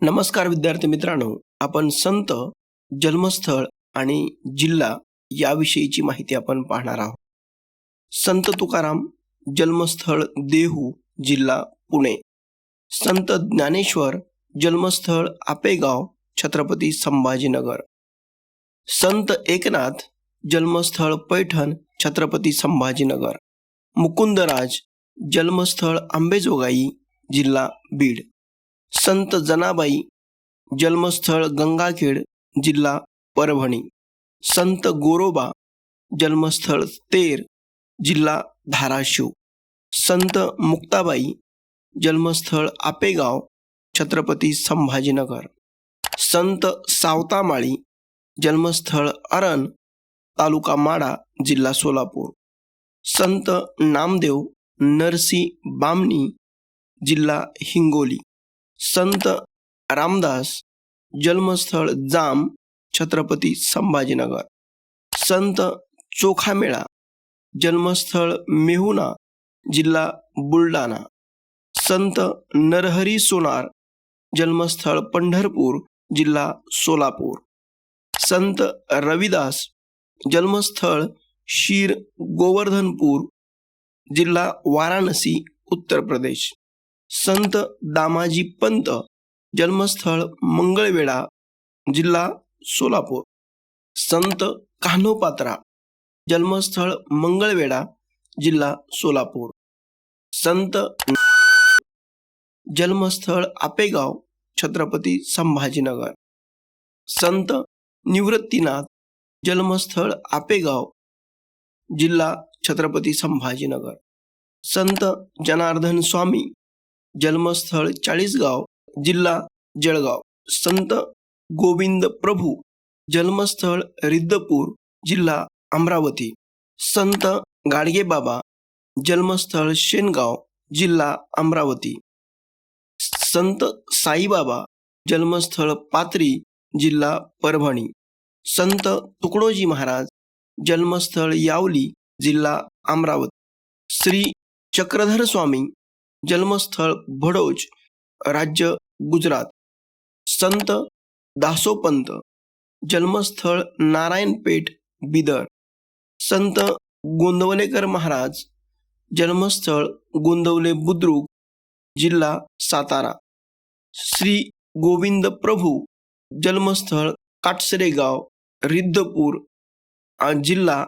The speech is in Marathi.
नमस्कार विद्यार्थी मित्रांनो आपण संत जन्मस्थळ आणि जिल्हा याविषयीची माहिती आपण पाहणार आहोत. संत तुकाराम जन्मस्थळ देहू जिल्हा पुणे. संत ज्ञानेश्वर जन्मस्थळ आपेगाव छत्रपती संभाजीनगर. संत एकनाथ जन्मस्थळ पैठण छत्रपती संभाजीनगर. मुकुंदराज जन्मस्थळ आंबेजोगाई जिल्हा बीड. संत जनाबाई जन्मस्थळ गंगाखेड जिल्हा परभणी. संत गोरोबा जन्मस्थळ तेर जिल्हा धाराशिव. संत मुक्ताबाई जन्मस्थळ आपेगाव छत्रपती संभाजीनगर. संत सावतामाळी जन्मस्थळ अरण तालुका माडा जिल्हा सोलापूर. संत नामदेव नरसी बामणी जिल्हा हिंगोली. संत रामदास जन्मस्थळ जाम छत्रपती संभाजीनगर. संत चोखामेळा जन्मस्थळ मेहुना जिल्हा बुलढाणा. संत नरहरी सोनार जन्मस्थळ पंढरपूर जिल्हा सोलापूर. संत रविदास जन्मस्थळ शीर गोवर्धनपूर जिल्हा वाराणसी उत्तर प्रदेश. संत दामाजी पंत जन्मस्थळ मंगळवेढा जिल्हा सोलापूर. संत कान्होपात्रा जन्मस्थळ मंगळवेढा जिल्हा सोलापूर. संत जन्मस्थळ आपेगाव छत्रपती संभाजीनगर. संत निवृत्तीनाथ जन्मस्थळ आपेगाव जिल्हा छत्रपती संभाजीनगर. संत जनार्दन स्वामी जन्मस्थळ चाळीसगाव जिल्हा जळगाव. संत गोविंद प्रभू जन्मस्थळ रिद्धपूर जिल्हा अमरावती. संत गाडगेबाबा जन्मस्थळ शेनगाव जिल्हा अमरावती. संत साईबाबा जन्मस्थळ पात्री जिल्हा परभणी. संत तुकडोजी महाराज जन्मस्थळ यावली जिल्हा अमरावती. श्री चक्रधर स्वामी जन्मस्थळ भडोज राज्य गुजरात. संत दासोपंत जन्मस्थळ नारायणपेठ बिदर. संत गोंदवलेकर महाराज जन्मस्थळ गोंदवले बुद्रुक जिल्हा सातारा. श्री गोविंद प्रभू जन्मस्थळ काटसरेगाव रिद्धपूर जिल्हा